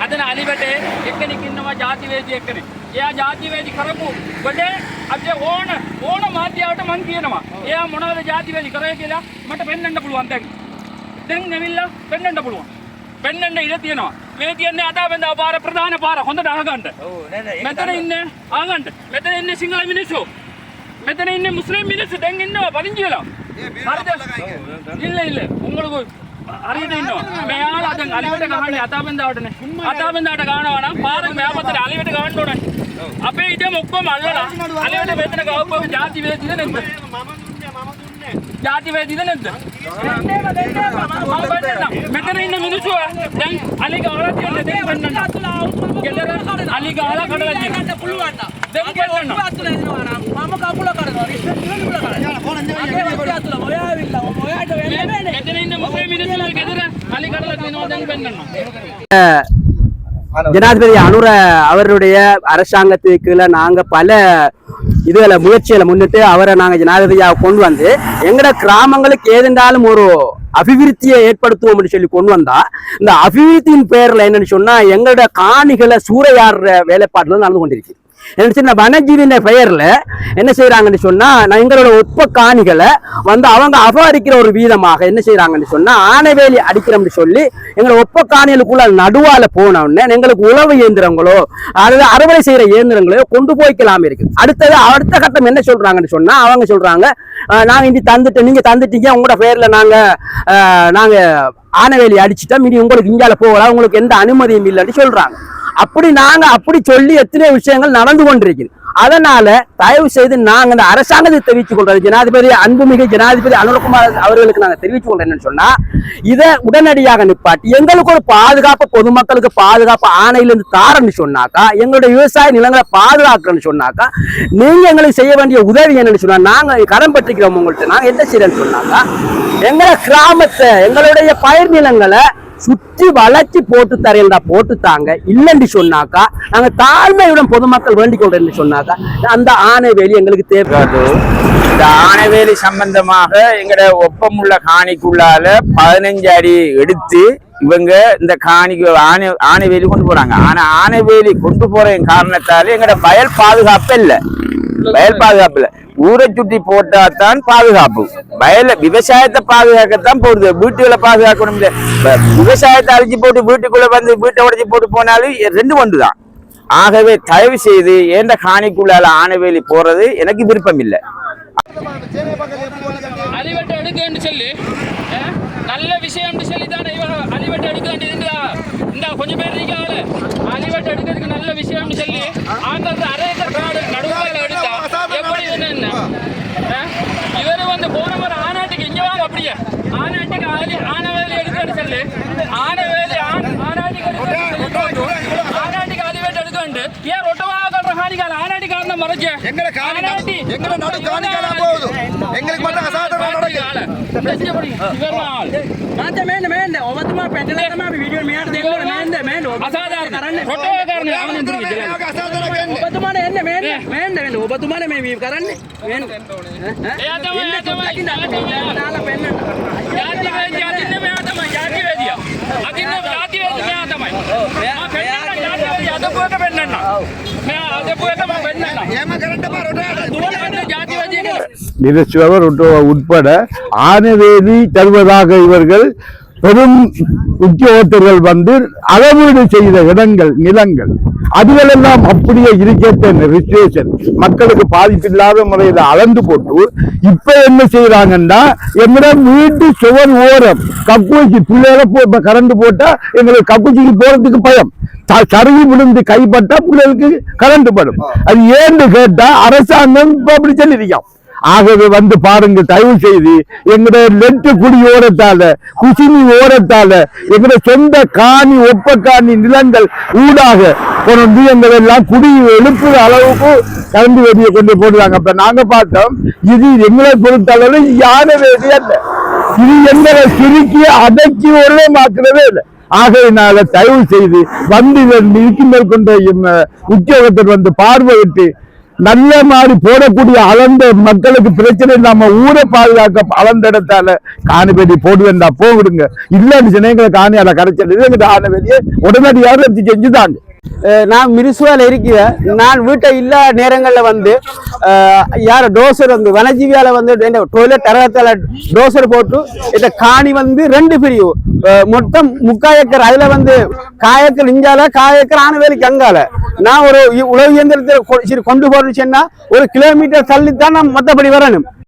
ಅದನ್ನ ಅಲಿಬಟ್ಟೆ ಎಕ್ಕನಿಗೆ ಇನ್ನವ ಜಾತಿ ವೇದಿ ಎಕ್ಕನಿ ಯಾ ಜಾತಿ ವೇದಿ ಕರಕು ಬಟ್ಟೆ ಅದೇ ಓಣ ಓಣ ಮಾತಿಯಾವಟ ಮಂಗಿಯನವ ಯಾ ಮೊಣದ ಜಾತಿ ವೇದಿ ಕರಕಿಲ್ಲ ಮಟ್ಟ ಪೆಣ್ಣೆಂಡ ಪುಳುವ ಅಂತ ತೆಂಗವಿಲ್ಲ ಪೆಣ್ಣೆಂಡ ಪುಳುವ ಪೆಣ್ಣೆಂಡ ಇಡತೀನವ මේ තියන්නේ අදාබඳ පාර പാറ പ്രധാന പാറ අහගන්න. මෙතන മെത്തനെ අහගන්න. මෙතන മെത്തനെ සිංහල സിംഗള මෙතන മെത്തനെ මුස්ලිම් മുസ്ലിം දැන් ඉන්නවා පරිංචි ഇല്ല ഇല്ല இல்ல இல்ல உங்களுக்கு හරියට ඉන්නවා. මෙයාලා දැන් අලිවට ගහන්නේ අදාබඳවටනේ. අදාබඳවට ගහනවා නම් පාර මෙයාපතට අලිවට ගහන්න ඕනේ. අපේ ඉඩම ඔක්කොම අල්ලලා మెత్తనైంది నుదుచు అలిగి ఆలా తీయండి దెంగి పండండి గెల్లరా అలిగి ఆలా కడగండి దెంగి పండండి మామ కాపుల కడగ ఇష్టం కూడా కడగ మెత్తనైంది ముప్పై మినిట్లు గెల్లరా అలిగి కడగ దెంగి పండండి ஜனாதிபதி அனுர அவருடைய அரசாங்கத்துக்குள்ள நாங்க பல இதுல முயற்சிகளை முன்னிட்டு அவரை நாங்க ஜனாதிபதியாக கொண்டு வந்து எங்கட கிராமங்களுக்கு ஏதென்றாலும் ஒரு அபிவிருத்தியை ஏற்படுத்துவோம்னு சொல்லி கொண்டு வந்தா இந்த அபிவிருத்தியின் பேர்ல என்னன்னு சொன்னா எங்களோட காணிகளை சூறையாடுற வேலைப்பாடுல நடந்து கொண்டிருக்கு. என்ன சின்ன வனஜீவின பெயரில் என்ன செய்கிறாங்கன்னு சொன்னால் நான் எங்களோட ஒப்ப காணிகளை வந்து அவங்க அபகரிக்கிற ஒரு வீதமாக என்ன செய்கிறாங்கன்னு சொன்னால் ஆனைவேலி அடிக்கிறோம்னு சொல்லி எங்களை ஒப்ப காணிகளுக்குள்ள நடுவால் போனோடனே எங்களுக்கு உழவு இயந்திரங்களோ அல்லது அறுவடை செய்கிற இயந்திரங்களோ கொண்டு போய்க்கலாம் இருக்கு. அடுத்தது அடுத்த கட்டம் என்ன சொல்கிறாங்கன்னு சொன்னால் அவங்க சொல்கிறாங்க நாங்கள் இங்கே தந்துட்டு நீங்கள் தந்துட்டீங்க உங்களோட பெயரில் நாங்கள் நாங்கள் ஆனைவேலி அடிச்சுட்டா மீதி உங்களுக்கு இங்கால போகலாம் உங்களுக்கு எந்த அனுமதியும் இல்லைன்னு சொல்கிறாங்க அப்படி நாங்க அப்படி சொல்லி எத்தனையோ விஷயங்கள் நடந்து கொண்டிருக்குது. அதனால தயவு செய்து நாங்க இந்த அரசாங்கத்தை தெரிவித்துக் கொள்றது ஜனாதிபதி அன்புமிகு ஜனாதிபதி அனுரகுமார் அவர்களுக்கு நாங்க தெரிவித்துக் கொள்றேன்னு சொன்னா இதை உடனடியாக நிப்பாட்டி எங்களுக்கு ஒரு பாதுகாப்பு பொதுமக்களுக்கு பாதுகாப்பு ஆணையிலிருந்து தாரன்னு சொன்னாக்கா எங்களுடைய விவசாய நிலங்களை பாதுகாக்கிறேன்னு சொன்னாக்கா நீங்க எங்களுக்கு செய்ய வேண்டிய உதவி என்னன்னு சொன்னா நாங்க கடன் பற்றிக்கிறோம் உங்கள்ட்ட. நாங்க என்ன செய்யறேன்னு சொன்னாக்கா எங்களை கிராமத்தை எங்களுடைய பயிர் நிலங்களை சுற்றி வளர்ச்சி போட்டு தரேன்டா போட்டு தாங்க. இல்லைன்னு சொன்னாக்கா நாங்க தாழ்மையுடன் பொதுமக்கள் வேண்டிக் கொள்றேன்னு சொன்னாக்கா அந்த ஆணை வேலி எங்களுக்கு தேவை. இந்த ஆனைவேலி சம்பந்தமாக எங்கட ஒப்பமுள்ள காணிக்குள்ளால பதினஞ்சு அடி எடுத்து இவங்க இந்த காணிக்கு ஆனை ஆனைவேலி கொண்டு போறாங்க. ஆனா ஆனைவேலி கொண்டு போற காரணத்தால எங்கட வயல் பாதுகாப்பு இல்லை. வயல் பாதுகாப்பு இல்லை. ஊரை சுற்றி போட்டாதான் பாதுகாப்பு. வயல விவசாயத்தை பாதுகாக்கத்தான் போடுது வீட்டுகளை பாதுகாக்கணும் விவசாயத்தை அழிச்சு போட்டு வீட்டுக்குள்ள வந்து வீட்டை உடச்சி போட்டு போனாலும் ரெண்டு ஒன்று தான் ஆகவே தயவு செய்து ஏண்ட காணிக்குள்ளால ஆனவேலி போறது எனக்கு விருப்பம் இல்லை அலிவெட்டு எடுக்கன்னு சொல்லி. நல்ல விஷயம் சொல்லி தானே இவங்க எடுக்க வேண்டியதுண்டா இந்த கொஞ்சம் பேர் இருக்காங்க அலிவெட்டு எடுக்கிறதுக்கு நல்ல விஷயம் சொல்லி. ஆங்கிறது அரை ஏக்கர் காடு நடுவாயில் எடுத்தா எப்படி என்ன இவர் வந்து போன முறை ஆனாட்டுக்கு இங்க வாங்க அப்படியே. ஆனாட்டுக்கு ஆதி ஆனவேலி எடுக்கன்னு சொல்லி. ஆனவேலி ஆன- ஆனாட்டுக்கு ஆனாட்டுக்கு அலிவெட்டு எடுக்கண்டு. ஏன் கட்டுற காணிக்கால? ஆனாட்டுக்கு ஆன மறைச்சு எங்கட காணி எங்கட நடு காணிக்கால போகுது. எங்களுக்கு மட்டும் அசாதாரண මන්ත මෙන්න මෙන්න ඔබතුමා පැටලලා තමයි අපි වීඩියෝ මෙයාට දෙන්න මෙන්න මෙන්න අසාධාරණ කරන්න ෆොටෝ කරන්න ආනන්ද විද්‍යාලය ඔබතුමාට එන්න මෙන්න මෙන්න මෙන්න ඔබතුමාට මේ වීව් කරන්නේ මෙන්න එයා තමයි එයා තමයි දාලා පෙන්නන්න ජාතිවේදී අදින්න මෙයා තමයි ජාතිවේදියා අදින්න ජාතිවේදී මෙයා තමයි මම පෙන්නන්න ජාතිවේදී අදපුවට පෙන්නන්න මෙයා අදපුවට මම පෙන්නන්න එහෙම කරන්න நிரசுவர் உட்பட ஆனவேதி தருவதாக இவர்கள் பெரும் உத்தியோகத்தர்கள் வந்து அளவீடு செய்த இடங்கள் நிலங்கள். அதுகளெல்லாம் அப்படியே இருக்கேன் ரிஜிஸ்ட்ரேஷன் மக்களுக்கு பாதிப்பில்லாத முறையில் அளந்து போட்டு இப்ப என்ன செய்யறாங்கன்னா எங்களிடம் வீட்டு சுவர் ஓரம் கக்குச்சி பிள்ளைகளை போ கரண்ட் போட்டா எங்களுக்கு கக்குச்சிக்கு போறதுக்கு பயம். சருகி விழுந்து கைப்பட்டா பிள்ளைகளுக்கு கரண்ட் படும். அது ஏன்னு கேட்டா அரசாங்கம் இப்ப அப்படி சொல்லியிருக்கோம். ஆகவே வந்து பாருங்க தயவு செய்து எங்கட நெட்டு குடி ஓரத்தால குசினி ஓரத்தால எங்கட சொந்த காணி ஒப்ப காணி நிலங்கள் ஊடாக கொண்டு எங்களெல்லாம் குடி எழுப்புற அளவுக்கு கரண்டு வேதியை கொண்டு போடுறாங்க. அப்ப நாங்க பார்த்தோம் இது எங்களை பொறுத்தளவு யானை வேதி அல்ல இது எங்களை சுருக்கி அடக்கி ஒரே மாக்குறதே இல்லை. ஆகையினால தயவு செய்து வந்து இருக்கின்ற கொண்ட உத்தியோகத்தில் வந்து பார்வையிட்டு நல்ல மாதிரி போடக்கூடிய அளந்த மக்களுக்கு பிரச்சனை இல்லாம ஊரை பாதுகாக்க அளந்த இடத்தால காணிப்பேடி போடுவேன்டா போவிடுங்க இல்லைன்னு சொன்னீங்க காணியால கரைச்சல் ஆனவேலியே உடனடியாக எடுத்து செஞ்சுதாங்க. நான் மிருசுவால இருக்கிறேன். நான் வீட்டை இல்லாத நேரங்களில் வந்து அஹ் யார டோசர் வந்து வனஜீவியால வந்து டொய்லெட் தரகத்தால டோசர் போட்டு இந்த காணி வந்து ரெண்டு பிரிவு. மொத்தம் முக்கால் ஏக்கர். அதுல வந்து காயக்கர் இஞ்சால காயக்கர் ஆனவேலிக்கு அங்கால. நான் ஒரு உழவு இயந்திரத்தை சரி கொண்டு போறேன்னு சொன்னா ஒரு கிலோமீட்டர் தள்ளி தான் நான் மற்றபடி வரணும்.